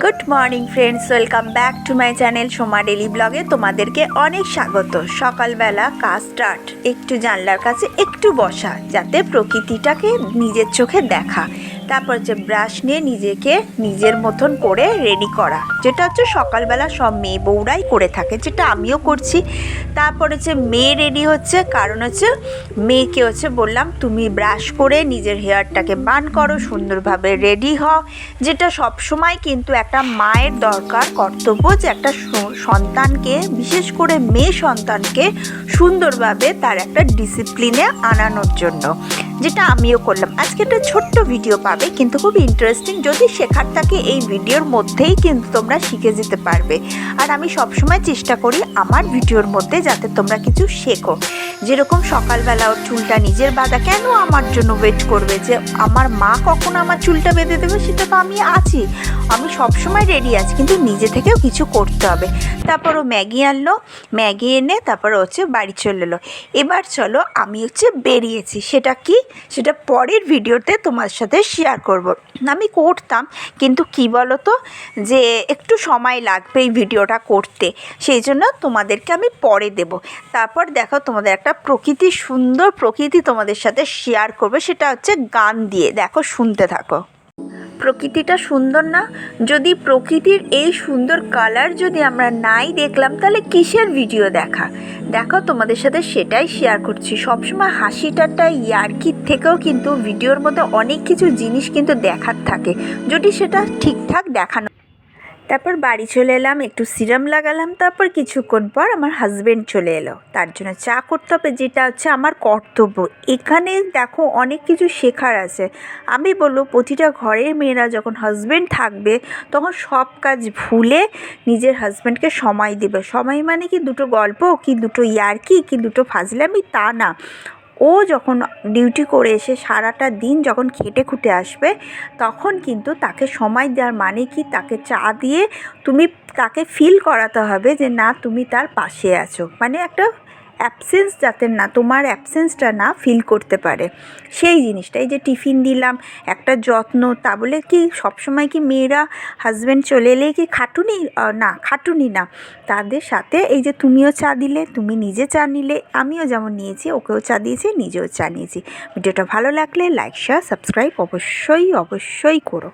Good morning friends welcome back to my channel Soma daily ব্লগে তোমাদেরকে অনেক স্বাগত। সকালবেলা কাজ স্টার্ট একটু জানলার কাছে একটু বসা, যাতে প্রকৃতিটাকে নিজের চোখে দেখা। তারপর হচ্ছে ব্রাশ নিয়ে নিজেকে নিজের মতন করে রেডি করা। যেটা হচ্ছে সকালবেলা সব মেয়ে বউরাই করে থাকে, যেটা আমিও করছি। তারপর হচ্ছে মেয়ে রেডি হচ্ছে, কারণ হচ্ছে মেয়েকে হচ্ছে বললাম, তুমি ব্রাশ করে নিজের হেয়ারটাকে বান করো, সুন্দরভাবে রেডি হও। যেটা সব সময় কিন্তু একটা মায়ের দরকার, কর্তব্য যে একটা সন্তানকে, বিশেষ করে মেয়ে সন্তানকে সুন্দরভাবে তার একটা ডিসিপ্লিনে আনানোর জন্য। যেটা আমিও করলাম। আজকে একটা ছোট্ট ভিডিও পাবে, কিন্তু খুব ইন্টারেস্টিং যদি শেখার থাকে এই ভিডিওর মধ্যেই কিন্তু তোমরা শিখে যেতে পারবে। আর আমি সবসময় চেষ্টা করি আমার ভিডিওর মধ্যে যাতে তোমরা কিছু শেখো। যেরকম সকালবেলা ওর চুলটা নিজের বাঁধা, কেন আমার জন্য ওয়েট করবে যে আমার মা কখন আমার চুলটা বেঁধে দেবে সেটা তো আমি আছি। আমি সবসময় রেডি আছি, কিন্তু নিজে থেকেও কিছু করতে হবে। তারপর ও ম্যাগি আনলো, ম্যাগি এনে তারপর হচ্ছে বাড়ি চলে এলো। এবার চলো আমি হচ্ছে বেরিয়েছি, সেটা কি? সেটা পরের ভিডিওতে তোমার সাথে শেয়ার করব। আমি করতাম, কিন্তু কি বলো তো যে একটু সময় লাগবে এই ভিডিওটা করতে, সেই জন্য তোমাদেরকে আমি পরে দেব। তারপর দেখো তোমাদের একটা প্রকৃতি সুন্দর প্রকৃতি তোমাদের সাথে শেয়ার করবে, সেটা হচ্ছে গান দিয়ে। দেখো, শুনতে থাকো। প্রকৃতিটা সুন্দর না? যদি প্রকৃতির এই সুন্দর কালার যদি আমরা নাই দেখলাম, তাহলে কিসের ভিডিও দেখা? দেখো, তোমাদের সাথে সেটাই শেয়ার করছি। সবসময় হাসি ইয়ার্কির থেকেও কিন্তু ভিডিওর মধ্যে অনেক কিছু জিনিস কিন্তু দেখার থাকে। যদি সেটা ঠিকঠাক দেখানো তারপর বাড়ি চলে এলাম, একটু সিরাম লাগালাম, তারপর কিছুক্ষণ পর আমার হাজব্যান্ড চলে এলো। তার জন্য চা করতে হবে, যেটা হচ্ছে আমার কর্তব্য। এখানে দেখো অনেক কিছু শেখার আছে। আমি বলব, প্রতিটা ঘরের মেয়েরা যখন হাজব্যান্ড থাকবে, তখন সব কাজ ভুলে নিজের হাজব্যান্ডকে সময় দেবে। সময় মানে কি দুটো গল্প, কি দুটো ইয়ার্কি, কি দুটো ফাজলামি, তা না। ও যখন ডিউটি করে এসে সারাটা দিন যখন খেটে খুঁটে আসবে, তখন কিন্তু তাকে সময় দেওয়ার মানে কি? তাকে চা দিয়ে তুমি তাকে ফিল করাতে হবে যে, না, তুমি তার পাশে আছো। মানে একটা অ্যাবসেন্স যাতে না, তোমার অ্যাবসেন্সটা না ফিল করতে পারে। সেই জিনিসটা, এই যে টিফিন দিলাম, একটা যত্ন, তা বলে কি সবসময় কি মেয়েরা হাজব্যান্ড চলে এলে কি খাটুনি? না খাটুনি না। তাদের সাথে এই যে তুমিও চা দিলে, তুমি নিজে চা নিলে, আমিও যেমন নিয়েছি, ওকেও চা দিয়েছি, নিজেও চা নিয়েছি। ভিডিওটা ভালো লাগলে লাইক শেয়ার সাবস্ক্রাইব অবশ্যই অবশ্যই করো।